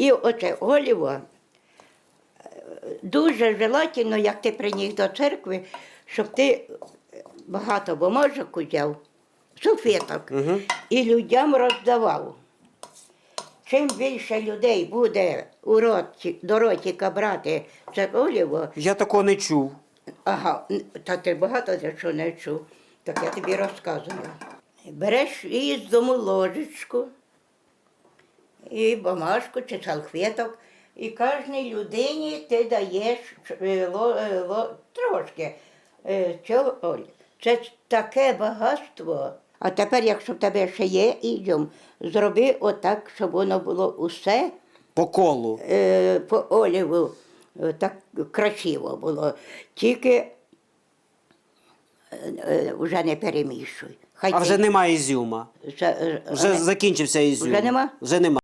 І оце оліво дуже желательно, як ти приніс до церкви, щоб ти багато бумажок узяв, суфеток, і людям роздавав. Чим більше людей буде у роті, до ротика брати це оліво, Я такого не чув. Ага, та ти багато за що не чув, так я тобі розказую. Береш із дому ложечку, і бумажку чи салфеток, і кожній людині ти даєш е, ло, е, ло, трошки е, цього. Це таке багатство. А тепер, якщо в тебе ще є ідіум, зроби отак, щоб воно було усе По колу. е, по оліву так красиво було. Тільки е, вже не перемішуй. Хай А вже ти- немає ізюма. за- Вже закінчився ізюм. Вже нема? Вже нема.